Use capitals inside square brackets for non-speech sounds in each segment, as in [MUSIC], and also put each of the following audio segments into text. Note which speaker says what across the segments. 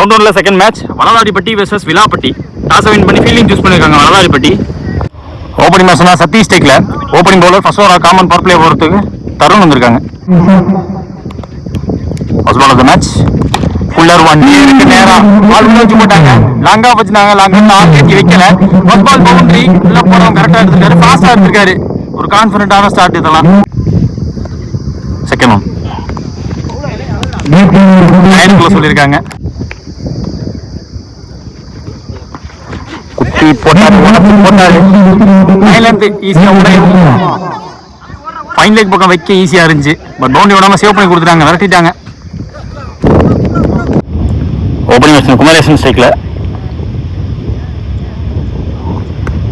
Speaker 1: Round ஒன்ல second match Valaladipatti versus Vilapatti. Toss win பண்ணி fielding choose பண்ணியிருக்காங்க Valaladipatti opening மேட்ச்னா Sathish டேக்ல opening bowler first over common power play போகிறதுக்கு தருண் வந்திருக்காங்க. First ball of the match fuller one இருக்கு நேரா. பால் உள்ள வச்சு போட்டாங்க. லாங்கா வச்சிருந்தாங்க லாங்கா ஆள் கட்டி வைக்கல. ஃபர்ஸ்ட் பால் பவுண்டரி உள்ள போனவங்க கரெக்டாக எடுத்துருக்காரு ஃபாஸ்ட்டாக எடுத்திருக்காரு. ஒரு கான்ஃபிடென்ட்டான ஸ்டார்ட் இதெல்லாம். செகண்ட் ஒன் சொல்லியிருக்காங்க. குத்தி போட்டாரு உடச்சு போட்டாரு. நயன்லேருந்து ஈஸியாக உடையும் ஃபைன் லேக் பக்கம் வைக்க ஈஸியாக இருந்துச்சு. பட் பவுண்டரி விடாம சேவ் பண்ணி கொடுத்துட்டாங்க விரட்டிட்டாங்க. ஓப்பனிங் வச்சு குமாரேசன் ஸ்ட்ரைக்கில்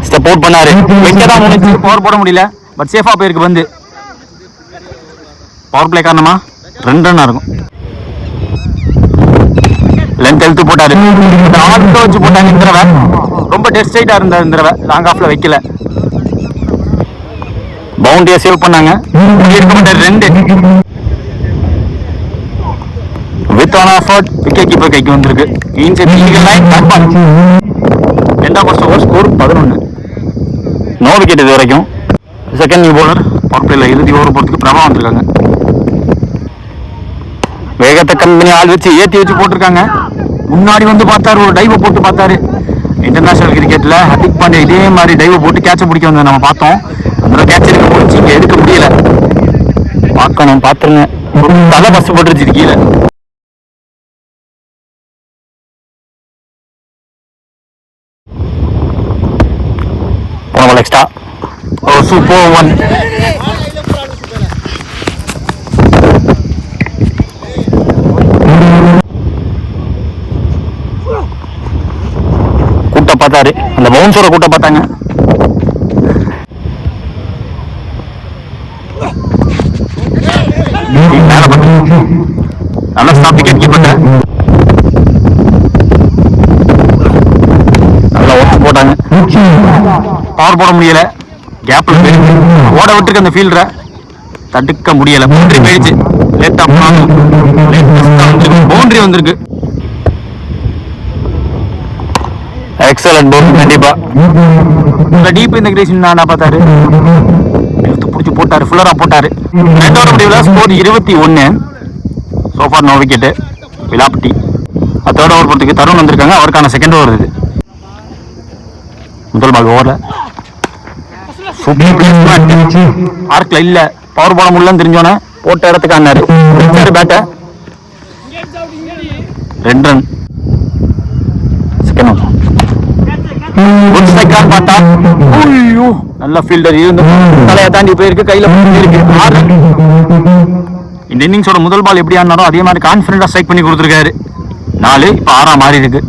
Speaker 1: ஸ்டெப் அவுட் பண்ணாரு. வைக்க தான் முடிஞ்சு பவர் போட முடியல பட் சேஃபாக போயிருக்கு வந்து பவர் பிளே காரணமா? ரெண்டு ரன் இருக்கும். லென்த் எழுத்து போட்டாரு. ஆட்டோ வச்சு போட்டாங்க இந்த தடவை. ரொம்ப டெஸ்ட் சைட்டா இருந்தார் இந்த தடவை. லாங் ஆஃப்ல வைக்கல. பவுண்டரியா சேவ் பண்ணாங்க. இருக்க மாட்டாரு ரெண்டு. With an offered wicket keeper கைக்கு வந்திருக்கு. இன்ஸ் லைன் தப்பான் ரெண்டாம் ஃபர்ஸ்ட் ஓவர் ஸ்கோர் பதினொன்று நோ விக்கெட் இது வரைக்கும். செகண்ட் நியூ பவுலர் பார்ப்பில் இறுதி ஓவர் போகிறதுக்கு பிரபா வந்திருக்காங்க. வேகத்தை கம்பெனி ஆள் வச்சு ஏற்றி வச்சு போட்டிருக்காங்க. முன்னாடி வந்து பார்த்தாரு ஒரு டைவை போட்டு பார்த்தாரு. இன்டர்நேஷனல் கிரிக்கெட்டில் ஹர்திக் பாண்டே இதே மாதிரி டைவை போட்டு கேட்சை பிடிக்க வந்து நம்ம பார்த்தோம். அந்த கேட்ச் எடுக்க முடிச்சு இங்கே எடுக்க முடியல. பார்க்கணும் பார்த்துருங்க. தலை பஸ் போட்டுருச்சு கீழே. போன எக்ஸ்ட்ரா ஓ சூப்பர் ஒன் கூட்ட பார்த்தாரு. அந்த பவுன்சரை கூட்ட பார்த்தாங்க. நல்லா ஸ்டாப் விக்கெட் கீப்பர் நல்லா ஒட்டு போட்டாங்க. பவர் போட முடியல. கேப்ல ஓட விட்டுருக்கு அந்த ஃபீல்டரை தடுக்க முடியல. பவுண்டரி போயிடுச்சு. லேட்டா பவுண்டரி வந்திருக்கு. எக்ஸலன்ட் பவுண்டரி கண்டிப்பா. இந்த டீப் இன்டகிரேஷன் நான் பார்த்தாரு? எடுத்து பிடிச்சி போட்டாரு ஃபுல்லரா போட்டாரு. ரெண்டாவது முடிவில் ஸ்கோர் இருபத்தி ஒன்று so far no wicket Vilapatti third over போகிறதுக்கு தருண் வந்திருக்காங்க அவருக்கான செகண்ட் ஓவர் இது. முதல் பால் ஓவரில் ஆர்க்கில் இல்லை. பவர் போட முடியலன்னு தெரிஞ்சோன்னே போட்ட இடத்துக்கு ஆனாரு பேட்டை ரெண்டு ரன் செகண்ட் ஒன் குட் ஸ்ட்ரைக்கான்னு பார்த்தா ஐயோ நல்ல ஃபீல்டர் இருந்து தலையை தாண்டி போயிருக்கு கையில இருக்கு. ஆறு. run. இந்த இன்னிங்ஸோட முதல் பால் எப்படி ஆனாரோ அதே மாதிரி கான்ஃபிடண்டா ஸ்ட்ரைக் பண்ணி கொடுத்துருக்காரு. நாலு இப்போ ஆறா மாறி இருக்கு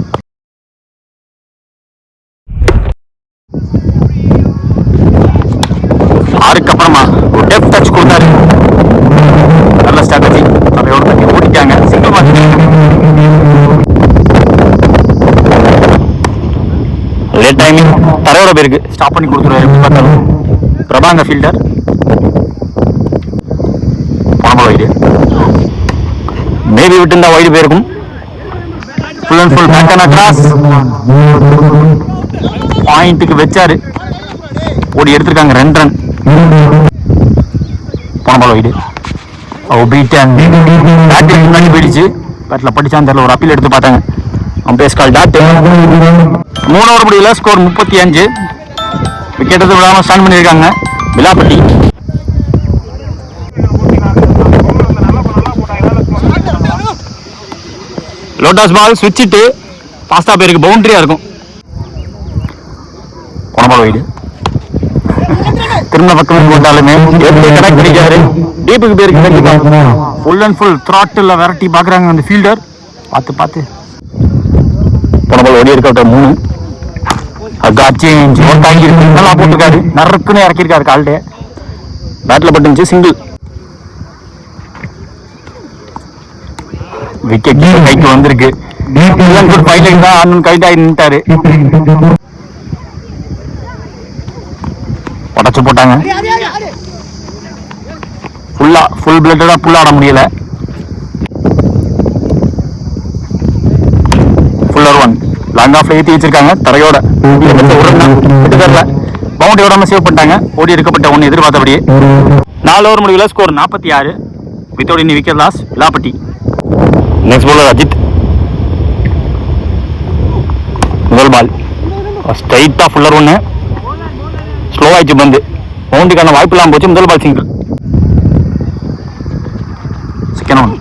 Speaker 1: ஆறுக்கு அப்புறமா ஒரு டெப் டச் கொடுத்தாரு நல்ல ஸ்ட்ராட்டஜி அதையோட தண்ணி ஓடிட்டாங்க சிங்கிள் மார்க் லேட் டைமிங் தரோட பேருக்கு ஸ்டாப் பண்ணி கொடுத்துருவாரு எப்படி பார்த்தாலும். பிரபாங்க ஃபீல்டர் பாம்பு வைடு மேபி விட்டுருந்தா வைடு போயிருக்கும். ஃபுல் அண்ட் ஃபுல் பேக்கான அண்ட் கிராஸ் பாயிண்ட்டுக்கு வச்சாரு. ஓடி எடுத்திருக்காங்க ரெண்டு ரன் போன வைடு ஓ பீட்டன் பேட்டிங் முன்னாடி போயிடுச்சு. பேட்டில் படிச்சான்னு தெரியல ஒரு அப்பீல் எடுத்து பார்த்தாங்க. அம்பேஸ் கால் டாட் மூணு ஓவர் முடியல ஸ்கோர் முப்பத்தி அஞ்சு. விக்கெட் எதுவும் விடாமல் ஸ்டாண்ட் பண்ணியிருக்காங்க. விலாப்பட்டி. லோட்டாஸ் பால் சுவிட்சிட்டு பாஸ்தா பேருக்கு பவுண்டரியாக இருக்கும். போன பால் திரும்ப பக்கம் போட்டாலுமே எப்படி கனெக்ட் பண்ணிக்காரு டீப்புக்கு பேருக்கு ஃபுல் அண்ட் ஃபுல் த்ராட்டில் விரட்டி பார்க்குறாங்க அந்த ஃபீல்டர் பார்த்து பார்த்து. போன ஓடி இருக்க மூணு. அகாட் சேஞ்ச் தாங்கி இருக்கு. நல்லா போட்டிருக்காரு. நறுக்குன்னு இறக்கியிருக்காரு கால்டே பேட்டில் பட்டுச்சு சிங்கிள் விக்கெட் கைக்கு வந்திருக்கு. குட் தான் அண்ணன் கைட் ஆகி நின்ட்டாரு உடச்சு போட்டாங்க. ஃபுல்லா ஃபுல் பிளட்டடா புல் ஆட முடியல ஃபுல்லர் ஒன் லாங் ஆஃப்ல ஏற்றி வச்சிருக்காங்க. தரையோட. விட்டுக்கறல பவுண்டரி விடாம சேவ் பண்ணிட்டாங்க ஓடி எடுக்கப்பட்ட ஒன்று எதிர்பார்த்தபடியே. நாலு ஓவர் முடிவில் ஸ்கோர் நாற்பத்தி ஆறு. வித்தவுட் இனி wicket loss Vilapatti next bowler Ajith. முதல் பால் ஸ்ட்ரைட்டாக ஃபுல்லர் ஒன்று ஸ்லோ ஆயிடுச்சு பந்து. பவுண்டரிக்கான வாய்ப்பு இல்லாமல் போச்சு. முதல் ball single second one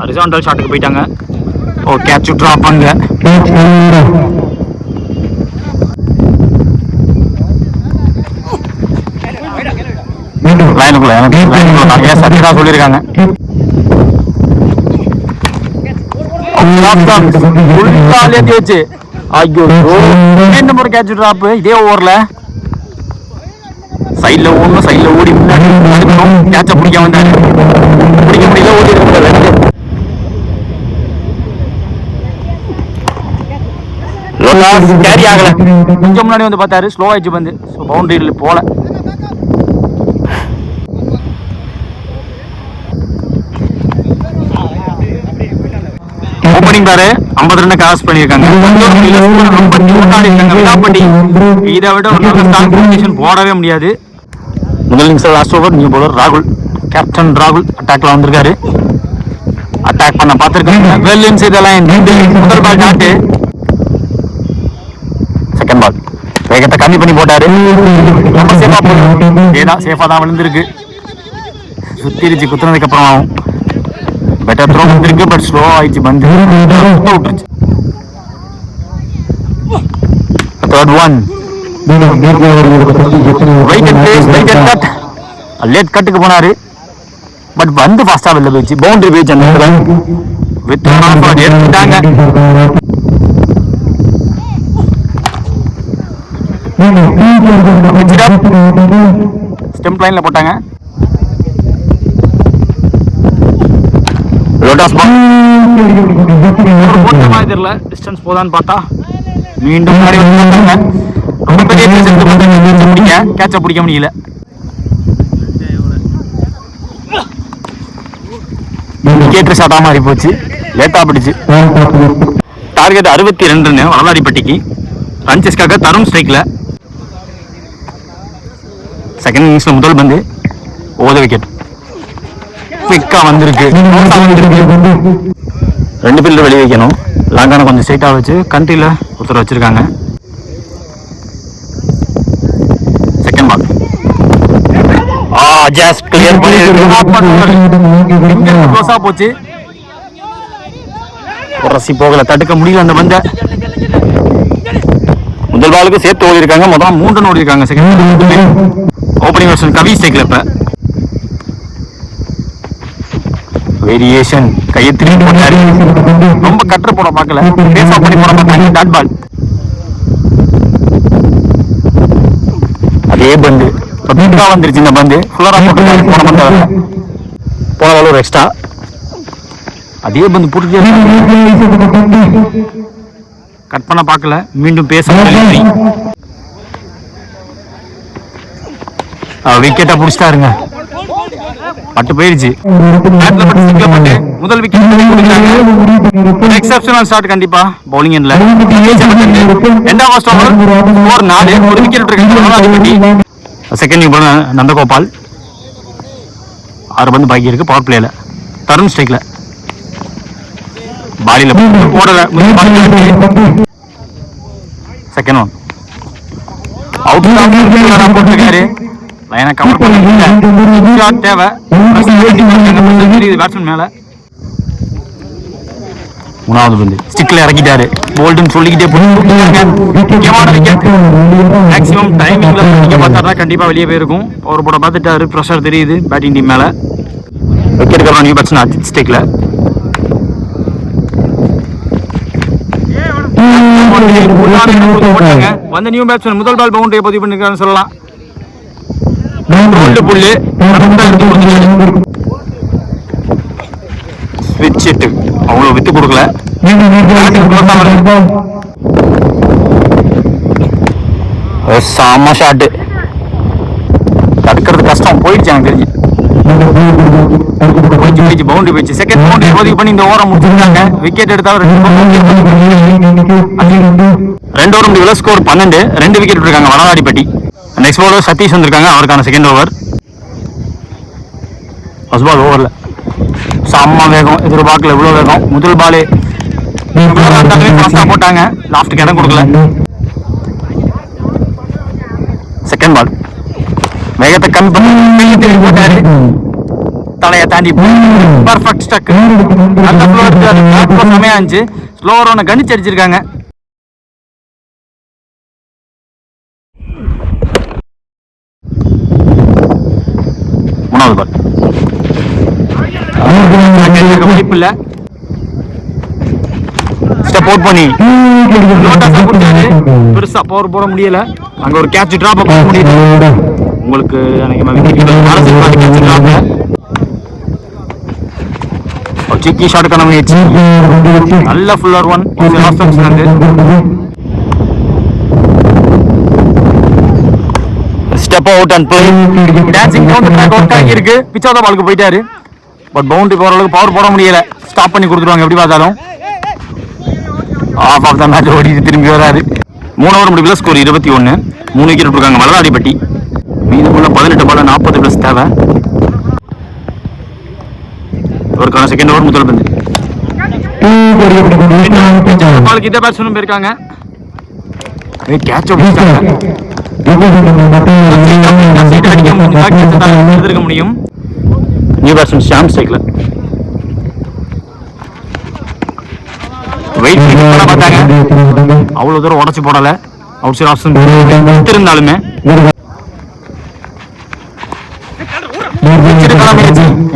Speaker 1: horizontal ஷாட்டுக்கு போயிட்டாங்க. ஓ கேட்ச் ட்ராப் அங்க. லைனுக்குள்ள எனக்கு லைனுக்குள்ள நிறைய சத்தியதா சொல்லியிருக்காங்க. கேட்ச் ட்ராப் இதே ஓவரில் சைடில் ஓடணும் சைடில் ஓடி முன்னாடி. கேட்சை பிடிக்க வந்தாரு. பிடிக்க முடியல ஓடி இருக்காரு கேரி ஆகல. கொஞ்சம் முன்னாடி வந்து பார்த்தாரு. ஸ்லோ ஆயிடுச்சு பந்து. ஸோ பவுண்டரியில் போல. ஓப்பனிங் பாரு. கிராஸ் பண்ணியிருக்காங்க. இதை விட ஒரு நல்ல ஸ்ட்ராங் காம்பினேஷன் போடவே முடியாது. முதல் லாஸ்ட் ஓவர் நியூ பவுலர் ராகுல். கேப்டன் ராகுல் அட்டாக்ல வந்திருக்காரு. அட்டாக் பண்ண பார்த்துருக்காங்க வெல் இன்சைட் லைன் முதல் பால் டாட்டு செகண்ட் பால் வேகத்தை கம்மி பண்ணி போட்டாரு. ரொம்ப சேஃபா போடுது ஏதான் சேஃபா தான் விழுந்திருக்கு. சுத்திருச்சு குத்துனதுக்கு அப்புறம் ஆகும் பெட்டர் த்ரோ வந்துருக்கு பட் ஸ்லோ ஆயிடுச்சு பந்து. விட்டுருச்சு. தேர்ட் ஒன் லேட் கட்டுக்கு போனாரு. பட் வந்து ஃபாஸ்டா வெளில போயிடுச்சு. பவுண்டரி போயிடுச்சு அந்த வித் எடுத்துட்டாங்க. ஸ்டெம்ப் லைன்ல போட்டாங்க. லோட்டாஸ் பால் போட்ட மாதிரி தெரியல. டிஸ்டன்ஸ் போதான்னு பார்த்தா. மீண்டும் முன்னாடி ரொம்ப பெரிய பிடிக்க கேட்ச பிடிக்க முடியல. விக்கெட் ஷாட்டா மாறி போச்சு. லேட்டா பிடிச்சு. டார்கெட் அறுபத்தி ரெண்டுன்னு வளலாடிப்பட்டிக்கு ரன்சஸ்க்காக தரும் ஸ்ட்ரைக்ல செகண்ட் இன்னிங்ஸ்ல முதல் பந்து ஓத விக்கெட் குவிக்கா வந்திருக்கு. ரெண்டு ஃபீல்டு வெளியே வைக்கணும். லாங்கான கொஞ்சம் ஸ்ட்ரைட்டாக வச்சு கண்ட்ரியில் ஒருத்தர் வச்சிருக்காங்க. செகண்ட் பால் ஆ ஜஸ்ட் கிளியர் பண்ணி க்ளோஸாக போச்சு. போகல. தடுக்க முடியல அந்த பந்தை. முதல் பாலுக்கு சேர்த்து ஓடி இருக்காங்க முதல்ல மூன்று ஓடி இருக்காங்க செகண்ட் ஓப்பனிங் வெர்ஷன் கவி ஸ்டேக்ல இப்போ. வேரியேஷன் கையை திரும்பி போட்டாரு ரொம்ப கட்டுற போட பார்க்கல. பேஸ் ஆஃப் பண்ணி போட பார்த்தாங்க டாட் பால் அதே பந்து. இப்போ பீட்டா வந்துருச்சு இந்த பந்து. ஃபுல்லரா போட்டு போன பந்து வரல போன பால் ஒரு எக்ஸ்ட்ரா அதே பந்து போட்டு கட் பண்ண பார்க்கல. மீண்டும் பேச விக்கெட்டை பிடிச்சிட்டாருங்க. பட்டு போயிடுச்சு முதல் விக்கெட் எக்ஸப்ஷனல் ஸ்டார்ட் கண்டிப்பா பவுலிங் எண்ட்ல ரெண்டாம் ஃபர்ஸ்ட் ஓவர் ஸ்கோர் நாலு ஒரு விக்கெட் இருக்கு செகண்ட் நியூ நந்தகோபால் ஆறு பந்து பாக்கி இருக்கு பவர் பிளேல தருண் ஸ்ட்ரைக்ல பாலியில போடல செகண்ட் ஒன் அவுட் போட்டிருக்காரு. லைனை கவர் பண்ணி ஷாட் தேவை. பேட்ஸ்மேன் மேல. மூணாவது பந்து. ஸ்டிக்ல இறக்கிட்டாரு. போல்டுன்னு சொல்லிக்கிட்டே முக்கியமான விக்கெட் மேக்ஸிமம் டைமிங்ல நீங்க பார்த்தா கண்டிப்பா வெளியே போயிருக்கும். அவர் போட பார்த்துட்டாரு. ப்ரெஷர் தெரியுது பேட்டிங் டீம் மேல. விக்கெட் அப்புறம் நியூ பேட்ஸ்மேன் அஜித் ஸ்டிக்ல வந்த நியூ பேட்ஸ்மேன் முதல் பால் பவுண்டரியை பதிவு பண்ணிருக்காருன்னு சொல்லலாம். ரெண்டு புள்ளு. ஸ்விட்ச் இட்டு அவ்வளோ வித்து கொடுக்கல. செம ஷாட்டு தடுக்கிறது கஷ்டம். போயிடுச்சு எனக்கு தெரிஞ்சு. போயிடுச்சு போயிடுச்சு பவுண்டரி போயிடுச்சு. செகண்ட் பவுண்டரி ஒதுக்கி பண்ணி இந்த ஓரம் முடிச்சிருக்காங்க. விக்கெட் எடுத்தாலும் ரெண்டு ரெண்டு ஓவர் முடிவில் ஸ்கோர் பன்னெண்டு. ரெண்டு விக்கெட் இருக்காங்க வடவாடிப்பட்டி நெக்ஸ்ட் பவுலர் சதீஷ் வந்திருக்காங்க. அவருக்கான செகண்ட் ஓவர் ஃபர்ஸ்ட் பால் ஓவரில் செம்ம வேகம். எதிர்பார்க்கல இவ்வளோ வேகம். முதல் பாலே போட்டாங்க. லாஸ்ட்டுக்கு இடம் கொடுக்கல. செகண்ட் பால் வேகத்தை கம்மி பண்ணி தேடி போட்டாரு. தலையை தாண்டி பர்ஃபெக்ட் ஸ்டக் அந்த ஃப்ளோ அது பேக் இருந்துச்சு. கணிச்சு அடிச்சிருக்காங்க. மூணாவது வாய்ப்பு இல்லை ஸ்டெப் அவுட் பண்ணி கொடுத்தாரு பெருசா பவர் போட முடியல அங்க ஒரு கேட்ச் டிராப் பண்ண முடியல உங்களுக்கு சிக்கி ஷாட்டுக்கான முயற்சி நல்ல ஃபுல்லர் ஒன் வந்து step out and play dancing counter track work ஆகி இருக்கு. பிச்சாத பாலுக்கு போயிட்டாரு. பட் பவுண்டரி போற அளவுக்கு பவர் போட முடியல. ஸ்டாப் பண்ணி கொடுத்துருவாங்க. எப்படி பார்த்தாலும். ஆஃப் ஆஃப் த மேட்ச் ஓடிட்டு திரும்பி வராரு. மூணு ஓவர் முடிவில் ஸ்கோர் இருபத்தி ஒன்று மூணு விக்கெட் இருக்காங்க மலராடிப்பட்டி. மீதமுள்ள பதினெட்டு பால் நாற்பது ப்ளஸ் தேவை. அவருக்கான செகண்ட் ஓவர் முதல் பந்து. பாலுக்கு இதே பேட்ஸ்மேனும் போயிருக்காங்க. கேட்ச் எடுத்திருக்க முடியும் நியூ பேட்ஸ்மேன் ஷாம் ஸ்டேக்ல வெயிட் பண்ண பார்த்தாங்க. தூரம் உடச்சு போடல. அவுட் சைட் ஆப்ஷன் இருந்தாலுமே.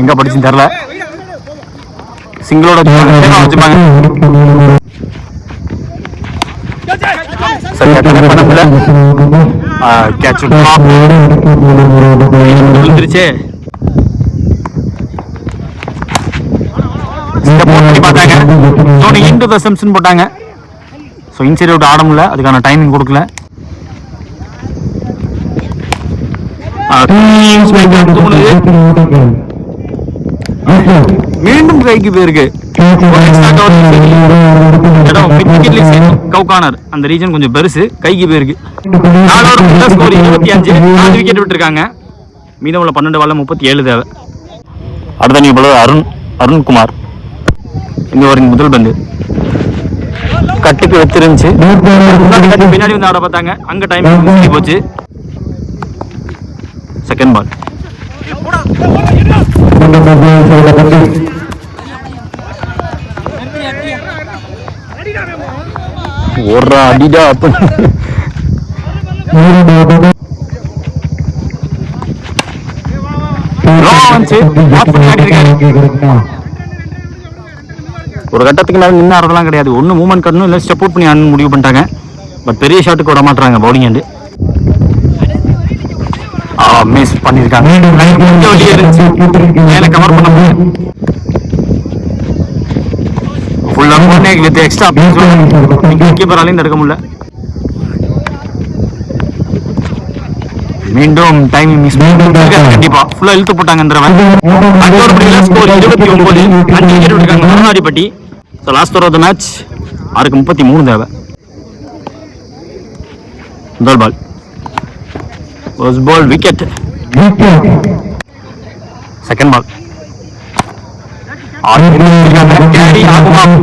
Speaker 1: எங்க படிச்சுன்னு தெரியல. சிங்கிளோட [LAUGHS] வச்சுப்பாங்க கேட்ச் விழுந்துருச்சே ஸ்டெப் அவுட் பண்ணி பார்த்தாங்க தோனி இன்டு த செம்ஸ்னு போட்டாங்க ஸோ இன்சைட் அவுட் ஆட முடியல அதுக்கான டைமிங் கொடுக்கல ஆ, தோணுது. இடம் கவுகானர். அந்த ரீஜன் கொஞ்சம் பெருசு. கைக்கு போயிருக்கு நாலு ஓவர் ஸ்கோர் இருபத்தி அஞ்சு. நாலு விக்கெட் விட்டுருக்காங்க. மீதமுள்ள பன்னெண்டு பால்ல முப்பத்தி ஏழு தேவை. அடுத்த நீ போல அருண் அருண்குமார் இந்த முதல் பந்து. கட்டுக்கு வெத்திருந்துச்சு பின்னாடி வந்து ஆட பார்த்தாங்க. அங்க டைம் போச்சு. செகண்ட் பால் ஒரு அடிடா. ஒரு கட்டத்துக்கு மேல நின்று ஆடுறதெல்லாம் கிடையாது. ஒன்று மூவ்மெண்ட் கட்டணும் இல்லை ஸ்டெப் அவுட் பண்ணி ஆடணும் முடிவு பண்ணிட்டாங்க. பட் பெரிய ஷாட்டுக்கு விட மாட்டாங்க பவுலிங் ஹேண்டு மிஸ் பண்ணியிருக்காங்க மேலே கவர் பண்ண முடியும் ஒன்னே வித் எக்ஸ்ட்ரா கீப்பராலையும் தடுக்க முடியல. மீண்டும் டைமிங் மிஸ் கண்டிப்பா. ஃபுல்லா இழுத்து போட்டாங்க இந்த ஒரு ஸ்கோர் இருபத்தி ஒன்பது அஞ்சு விக்கெட் விட்டுருக்காங்க Marunadipatti so last the match ஆறுக்கு முப்பத்தி மூணு தேவை. முதல் ball first ball wicket second ball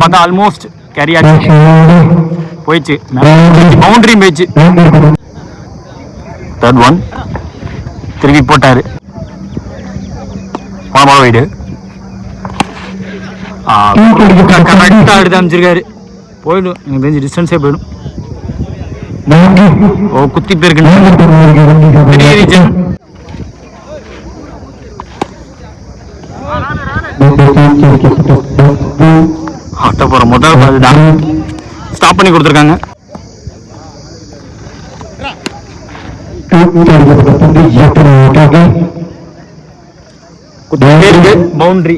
Speaker 1: பார்த்தா ஆல்மோஸ்ட் கேரி ஆச்சு போயிடுச்சு. பவுண்டரியும் போயிடுச்சு. தேர்ட் ஒன் திருப்பி போட்டாரு. போன வைடு. கரெக்டாக எடுத்து அமைச்சிருக்காரு போயிடும். எனக்கு தெரிஞ்சு டிஸ்டன்ஸே போயிடும். ஓ குத்தி போயிருக்கு ஸ்டாப் பண்ணி கொடுத்துருக்காங்க பவுண்டரி